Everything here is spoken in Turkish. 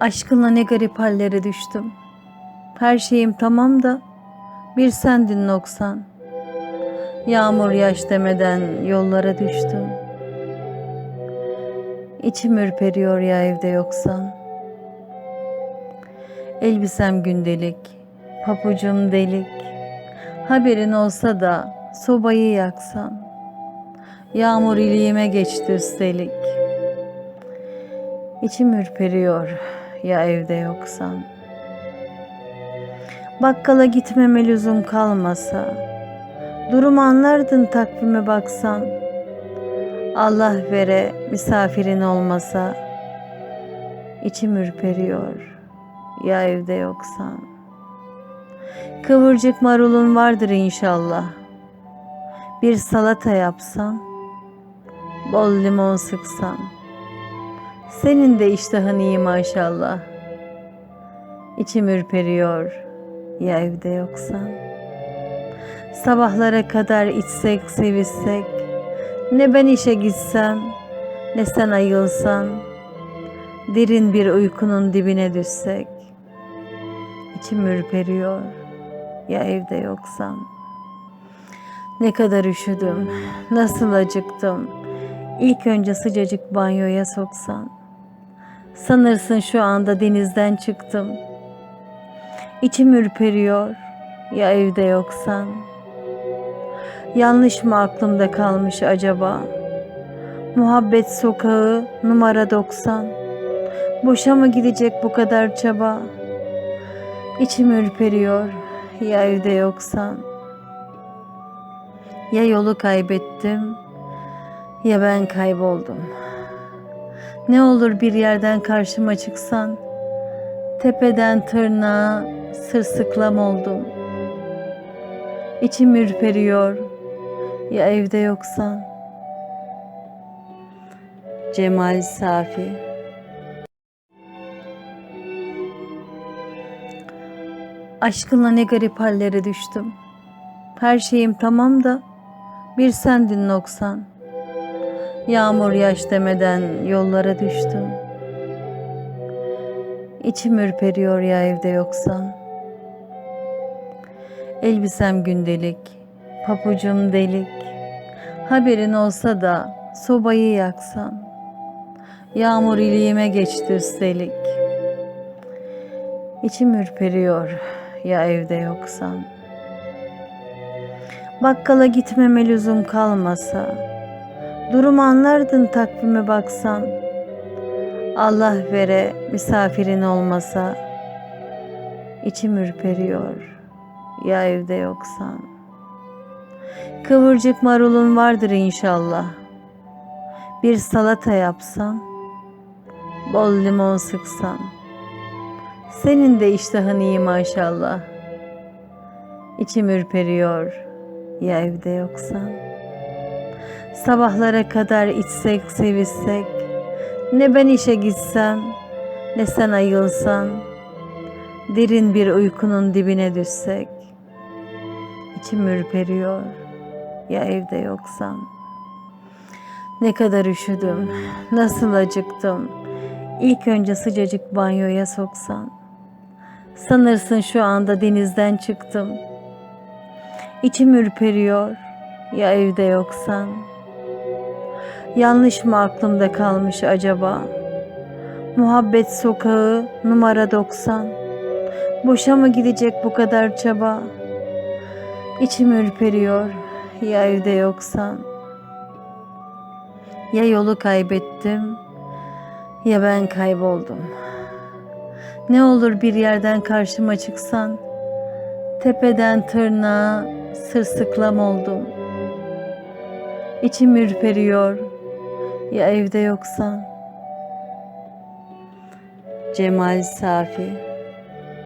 Aşkınla ne garip hallere düştüm. Her şeyim tamam da bir sendin noksan. Yağmur yaş demeden yollara düştüm. İçim ürperiyor ya evde yoksan. Elbisem gündelik, papucum delik. Haberin olsa da sobayı yaksan. Yağmur iliğime geçti üstelik. İçim ürperiyor ya evde yoksan. Bakkala gitmeme lüzum kalmasa, durum anlardın takvime baksan. Allah vere misafirin olmasa, içim ürperiyor ya evde yoksan. Kıvırcık marulun vardır inşallah. Bir salata yapsan, bol limon sıksan. Senin de iştahın iyi maşallah. İçim ürperiyor ya evde yoksan. Sabahlara kadar içsek sevişsek. Ne ben işe gitsem ne sen ayılsan. Derin bir uykunun dibine düşsek. İçim ürperiyor ya evde yoksan. Ne kadar üşüdüm, nasıl acıktım. İlk önce sıcacık banyoya soksan. Sanırsın şu anda denizden çıktım. İçim ürperiyor ya evde yoksan. Yanlış mı aklımda kalmış acaba? Muhabbet sokağı numara 90. Boşa mı gidecek bu kadar çaba? İçim ürperiyor ya evde yoksan. Ya yolu kaybettim ya ben kayboldum. Ne olur bir yerden karşıma çıksan, tepeden tırnağa sırsıklam oldum. İçim ürperiyor ya evde yoksan. Cemal Safi Aşkınla ne garip hallere düştüm. Her şeyim tamam da bir sendin noksan. Yağmur yaş demeden yollara düştüm. İçim ürperiyor ya evde yoksan. Elbisem gündelik, papucum delik. Haberin olsa da sobayı yaksan. Yağmur iliğime geçti üstelik. İçim ürperiyor ya evde yoksan. Bakkala gitmeme lüzum kalmasa, durum anlardın takvime baksan. Allah vere misafirin olmasa, içim ürperiyor ya evde yoksan. Kıvırcık marulun vardır inşallah. Bir salata yapsan, bol limon sıksan. Senin de iştahın iyi maşallah. İçim ürperiyor ya evde yoksan. Sabahlara kadar içsek sevişsek. Ne ben işe gitsem ne sen ayılsan. Derin bir uykunun dibine düşsek. İçim ürperiyor ya evde yoksan. Ne kadar üşüdüm, nasıl acıktım. İlk önce sıcacık banyoya soksan. Sanırsın şu anda denizden çıktım. İçim ürperiyor ya evde yoksan. Yanlış mı aklımda kalmış acaba? Muhabbet sokağı numara 90. Boşa mı gidecek bu kadar çaba? İçim ürperiyor ya evde yoksan. Ya yolu kaybettim ya ben kayboldum. Ne olur bir yerden karşıma çıksan, tepeden tırnağa sırsıklam oldum. İçim ürperiyor ya evde yoksan. Cemal Safi